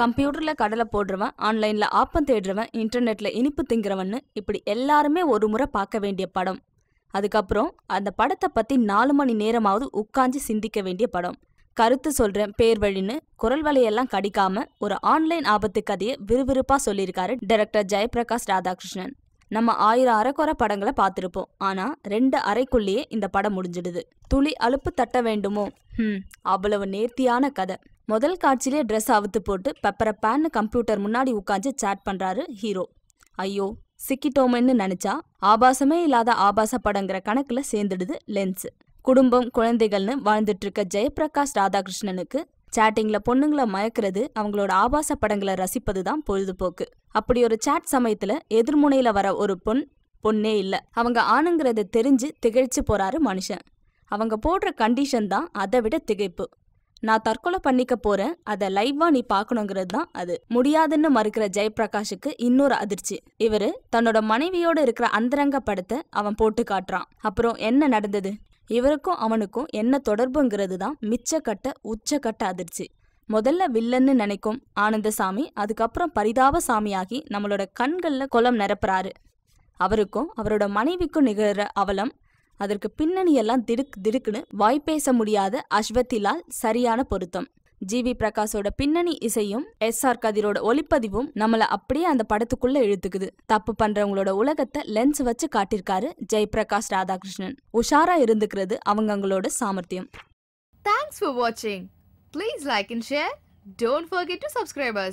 கம்ப்யூட்டர்ல கடலை போடுறவன் ஆன்லைன்ல ஆப்பம் தேடுறவன் இன்டர்நெட்ல இனிப்பு திங்கிறவன்னு இப்படி எல்லாருமே ஒரு முறை பார்க்க வேண்டிய படம். அதுக்கப்புறம் அந்த படத்தை பத்தி நாலு மணி நேரமாவது உட்காந்து சிந்திக்க வேண்டிய படம். கருத்து சொல்றேன் பேர் வழின்னு குரல் வலையெல்லாம் கடிக்காம ஒரு ஆன்லைன் ஆபத்து கதையை விறுவிறுப்பா சொல்லியிருக்காரு டைரக்டர் ஜெயபிரகாஷ் ராதாகிருஷ்ணன். நம்ம ஆயிரம் அரைக்குறை படங்களை பார்த்துருப்போம். ஆனா ரெண்டு அறைக்குள்ளேயே இந்த படம் முடிஞ்சிடுது. துளி அலுப்பு தட்ட வேண்டுமோ? ஹம் அவ்வளவு நேர்த்தியான கதை. முதல் காட்சியிலே ட்ரெஸ் அவுத்து போட்டு பெப்பர கம்ப்யூட்டர் முன்னாடி உட்காந்து சேட் பண்றாரு ஹீரோ ஐயோ சிக்கிட்டோமேன்னு நினைச்சா ஆபாசமே இல்லாத ஆபாச படங்கிற கணக்குல சேர்ந்துடுது லென்ஸ் குடும்பம் குழந்தைகள்னு வாழ்ந்துட்டு இருக்க ஜெயபிரகாஷ் ராதாகிருஷ்ணனுக்கு சேட்டிங்கில் பொண்ணுங்களை மயக்கிறது அவங்களோட ஆபாச படங்களை ரசிப்பது தான் பொழுதுபோக்கு. அப்படி ஒரு சேட் சமயத்துல எதிர்முனையில வர ஒரு பொண் பொண்ணே இல்ல. அவங்க ஆணுங்கிறத தெரிஞ்சு திகழ்ச்சி போறாரு மனுஷன். அவங்க போடுற கண்டிஷன் தான் அதை விட திகைப்பு. நான் தற்கொலை பண்ணிக்க போறேன். அதை லைவா நீ பார்க்கணுங்கிறது தான் அது. முடியாதுன்னு மறுக்கிற ஜெயபிரகாஷுக்கு இன்னொரு அதிர்ச்சி. இவரு தன்னோட மனைவியோடு இருக்கிற அந்தரங்க படத்தை அவன் போட்டு காட்டுறான். அப்புறம் என்ன நடந்தது? இவருக்கும் அவனுக்கும் என்ன தொடர்புங்கிறது தான் மிச்சக்கட்ட உச்சக்கட்ட அதிர்ச்சி. முதல்ல வில்லன்னு நினைக்கும் ஆனந்தசாமி அதுக்கப்புறம் பரிதாப சாமியாகி நம்மளோட கண்களில் குளம் நிரப்புறாரு. அவருக்கும் அவரோட மனைவிக்கும் நிகழ்கிற அவலம் அதற்கு பின்னணியெல்லாம் திடுக் திடுக்குன்னு வாய்ப்பேச முடியாத அஸ்வத்திலால் சரியான பொருத்தம். ஜிவி பிரகாஷோட பின்னணி இசையும் எஸ். ஆர். கதிரோட ஒளிப்பதிவும் நம்மளை அப்படியே அந்த படத்துக்குள்ள இழுத்துக்குது. தப்பு பண்றவங்களோட உலகத்தை லென்ஸ் வச்சு காட்டியிருக்காரு ஜெயபிரகாஷ் ராதாகிருஷ்ணன். உஷாரா இருந்துக்கிறது அவங்கவங்களோட சாமர்த்தியம். தேங்க்ஸ் ஃபார் வாட்சிங் please like and share Don't forget to subscribe.